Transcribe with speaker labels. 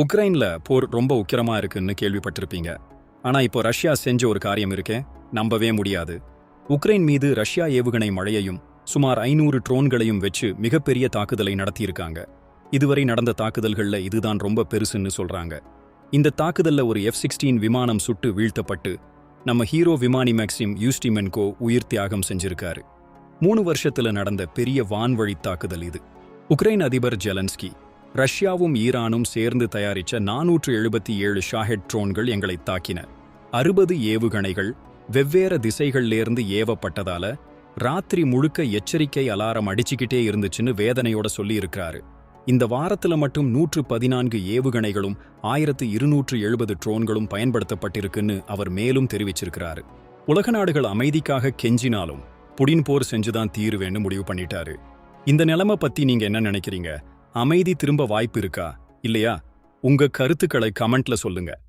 Speaker 1: உக்ரைன்ல போர் ரொம்ப உக்கிரமா இருக்குன்னு கேள்விப்பட்டிருப்பீங்க. ஆனா இப்போ ரஷ்யா செஞ்ச ஒரு காரியம் இருக்கே நம்பவே முடியாது. உக்ரைன் மீது ரஷ்யா ஏவுகணை மழையையும் சுமார் ஐநூறு ட்ரோன்களையும் வச்சு மிகப்பெரிய தாக்குதலை நடத்தியிருக்காங்க. இதுவரை நடந்த தாக்குதல்கள்ல இதுதான் ரொம்ப பெருசுன்னு சொல்றாங்க. இந்த தாக்குதல்ல ஒரு எஃப் சிக்ஸ்டீன் விமானம் சுட்டு வீழ்த்தப்பட்டு நம்ம ஹீரோ விமானி மேக்சிம் யூஸ்டிமென்கோ உயிர் தியாகம் செஞ்சிருக்காரு. மூணு வருஷத்துல நடந்த பெரிய வான்வழி தாக்குதல் இது. உக்ரைன் அதிபர் ஜெலன்ஸ்கி ரஷ்யாவும் ஈரானும் சேர்ந்து தயாரிச்ச நானூற்று எழுபத்தி ஏழு ஷாஹெட் ட்ரோன்கள் எங்களை தாக்கின. அறுபது ஏவுகணைகள் வெவ்வேறு திசைகள்லேருந்து ஏவப்பட்டதால ராத்திரி முழுக்க எச்சரிக்கை அலாரம் அடிச்சுக்கிட்டே இருந்துச்சுன்னு வேதனையோட சொல்லி இருக்கிறாரு இந்த வாரத்துல மட்டும் நூற்று பதினான்கு ஏவுகணைகளும் ஆயிரத்து இருநூற்று எழுபது ட்ரோன்களும் பயன்படுத்தப்பட்டிருக்குன்னு அவர் மேலும் தெரிவிச்சிருக்கிறாரு. உலக நாடுகள் அமைதிக்காக கெஞ்சினாலும் புடின் போர் செஞ்சுதான் தீருவேன்னு முடிவு பண்ணிட்டாரு. இந்த நிலைமை பத்தி நீங்க என்ன நினைக்கிறீங்க? அமைதி திரும்ப வாய்ப்பு இருக்கா? இல்லையா? உங்க கருத்துக்களை கமெண்ட்ல சொல்லுங்க.